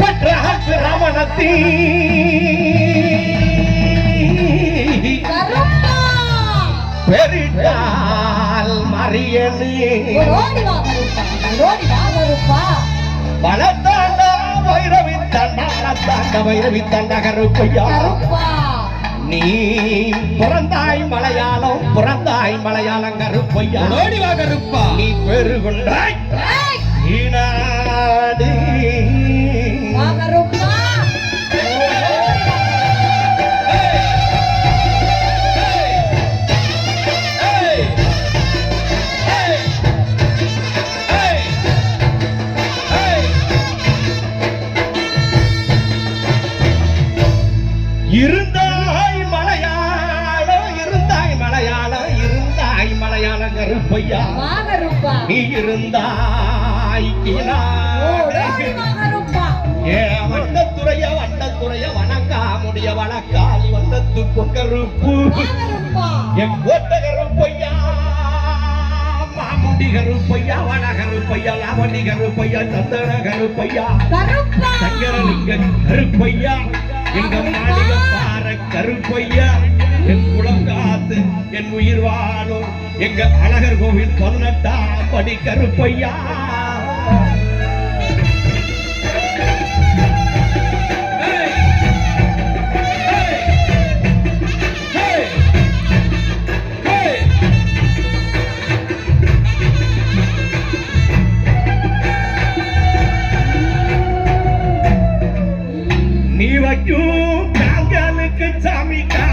பெற்றால் பிரமணத்தீ கருப்பா. பெரிட்டால் மரியனே. ஓடி வா கருப்பா ஓடி வா கருப்பா. பலத்தாண்ட வைரவி தண்டா தாண்ட வைரவி தண்ட கருப்பையா கருப்பா. நீ பிறந்தாய் மலையாளம் பிறந்தாய் மலையாளம் கருப்பையா. நீ பெருகுண்டாய். கருப்பா நீ இருந்தாய் ஈனாடு ஓடி வா கருப்பா ஏ வண்டத்துறைய வண்டத்துறைய வணக்கா. முடிய வணக்காளி வண்டத்து பொங்கருப்பு வா கருப்பா என் கோட்ட கருப்பையா மாமுடி கருப்பையா வன கருப்பையா லாவணி கருப்பையா சந்தன கருப்பையா கருப்பா. சங்கரலிங்க கருப்பையா எங்க மாளிக பார கருப்பையா என் குளம் காத்து என் உயிர் வாழும். எங்க அழகர் கோவில் பதினெட்டாம் படி கருப்பையா. நீ வைக்கும் காங்கலுக்கு சாமி கா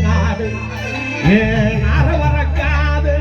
நாடு ஏ நார வரக்காது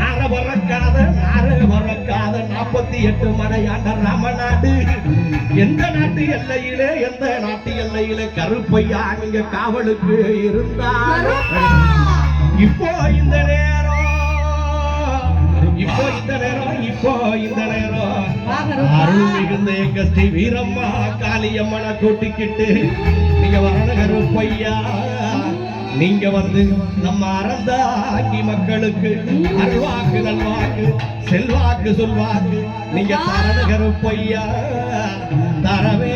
நார வரக்காத நார வரக்காத நாற்பத்தி எட்டு மலையாண்ட ராமநாடு எந்த நாட்டு எல்லையிலே எந்த நாட்டு எல்லையிலே கருப்பையா நீங்க காவலுக்கு இருந்தா கருப்பா இப்போ இந்த நேரம் இப்போ இந்த நேரம் இப்போ இந்த நேரம். அருள் மிகுந்த எங்க ஸ்ரீ வீரம்மா காளியம்மனை கூட்டிக்கிட்டு நீங்க வரணும் கருப்பையா நீங்க வந்து நம்ம அறந்தாங்கி மக்களுக்கு அருள்வாக்கு நல்வாக்கு செல்வாக்கு சொல்வாக்கு நீங்க தரண கருப்பையா தரவே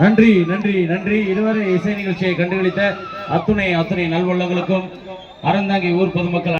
நன்றி நன்றி நன்றி. இதுவரை இசை நிகழ்ச்சியை கண்டுகளித்த அத்துணை அத்துணை நல்வள்ளங்களுக்கும் அறந்தாங்கி ஊர் பொதுமக்கள்